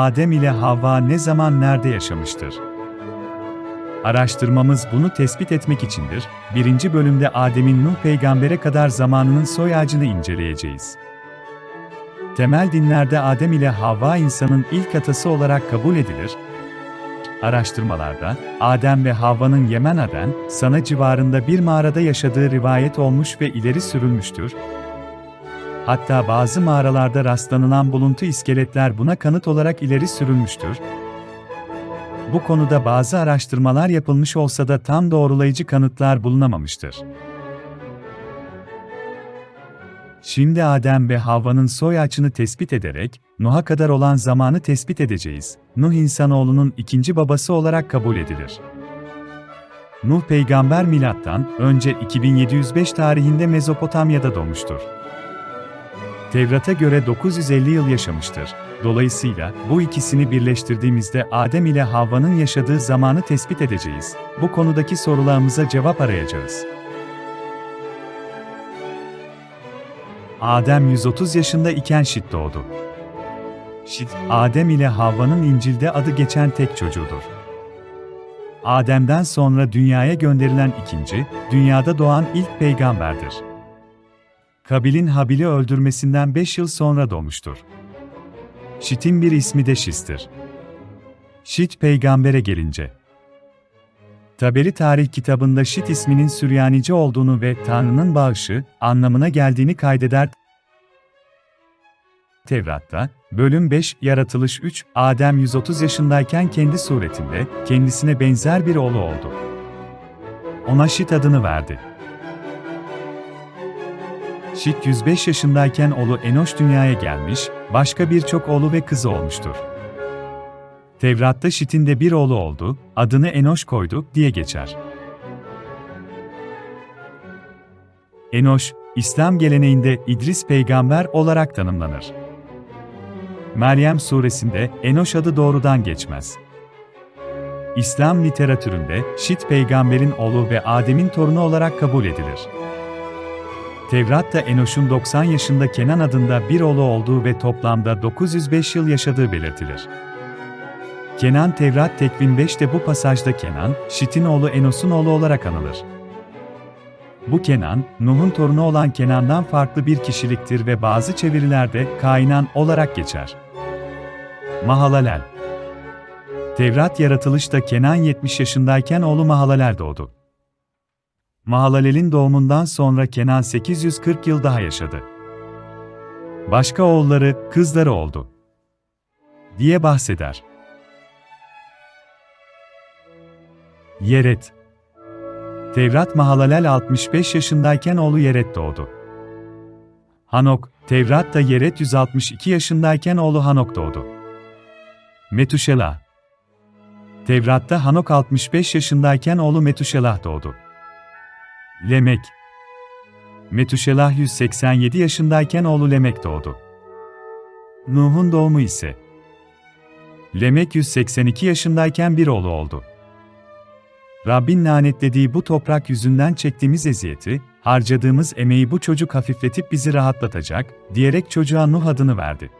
Adem ile Havva ne zaman nerede yaşamıştır? Araştırmamız bunu tespit etmek içindir. Birinci bölümde Adem'in Nuh peygambere kadar zamanının soy ağacını inceleyeceğiz. Temel dinlerde Adem ile Havva insanın ilk atası olarak kabul edilir. Araştırmalarda, Adem ve Havva'nın Yemen Aden, Sana civarında bir mağarada yaşadığı rivayet olmuş ve ileri sürülmüştür. Hatta bazı mağaralarda rastlanılan buluntu iskeletler buna kanıt olarak ileri sürülmüştür. Bu konuda bazı araştırmalar yapılmış olsa da tam doğrulayıcı kanıtlar bulunamamıştır. Şimdi Adem ve Havva'nın soy ağacını tespit ederek, Nuh'a kadar olan zamanı tespit edeceğiz. Nuh insanoğlunun ikinci babası olarak kabul edilir. Nuh peygamber milattan önce 2705 tarihinde Mezopotamya'da doğmuştur. Tevrat'a göre 950 yıl yaşamıştır. Dolayısıyla bu ikisini birleştirdiğimizde Adem ile Havva'nın yaşadığı zamanı tespit edeceğiz. Bu konudaki sorularımıza cevap arayacağız. Adem 130 yaşında iken Şit doğdu. Şit, Adem ile Havva'nın İncil'de adı geçen tek çocuğudur. Adem'den sonra dünyaya gönderilen ikinci, dünyada doğan ilk peygamberdir. Kabil'in Habil'i öldürmesinden 5 yıl sonra doğmuştur. Şit'in bir ismi de Şis'tir. Şit peygambere gelince. Taberi Tarih kitabında Şit isminin Süryanice olduğunu ve Tanrı'nın bağışı anlamına geldiğini kaydeder. Tevrat'ta, bölüm 5, Yaratılış 3, Adem 130 yaşındayken kendi suretinde, kendisine benzer bir oğlu oldu. Ona Şit adını verdi. Şit 105 yaşındayken oğlu Enoş dünyaya gelmiş, başka birçok oğlu ve kızı olmuştur. Tevrat'ta Şit'in de bir oğlu oldu, adını Enoş koydu diye geçer. Enoş, İslam geleneğinde İdris peygamber olarak tanımlanır. Meryem suresinde Enoş adı doğrudan geçmez. İslam literatüründe Şit peygamberin oğlu ve Adem'in torunu olarak kabul edilir. Tevrat'ta Enoş'un 90 yaşında Kenan adında bir oğlu olduğu ve toplamda 905 yıl yaşadığı belirtilir. Kenan Tevrat Tekvin 5'te bu pasajda Kenan, Şit'in oğlu Enos'un oğlu olarak anılır. Bu Kenan, Nuh'un torunu olan Kenan'dan farklı bir kişiliktir ve bazı çevirilerde Kainan olarak geçer. Mahalalel Tevrat yaratılışta Kenan 70 yaşındayken oğlu Mahalalel doğdu. Mahalalel'in doğumundan sonra Kenan 840 yıl daha yaşadı. Başka oğulları, kızları oldu. diye bahseder. Yeret Tevrat Mahalalel 65 yaşındayken oğlu Yeret doğdu. Hanok, Tevrat'ta Yeret 162 yaşındayken oğlu Hanok doğdu. Metuşela Tevrat'ta Hanok 65 yaşındayken oğlu Metuşelah doğdu. Lemek Metuşelah 187 yaşındayken oğlu Lemek doğdu. Nuh'un doğumu ise Lemek 182 yaşındayken bir oğlu oldu. Rabbin lanetlediği bu toprak yüzünden çektiğimiz eziyeti, harcadığımız emeği bu çocuk hafifletip bizi rahatlatacak, diyerek çocuğa Nuh adını verdi.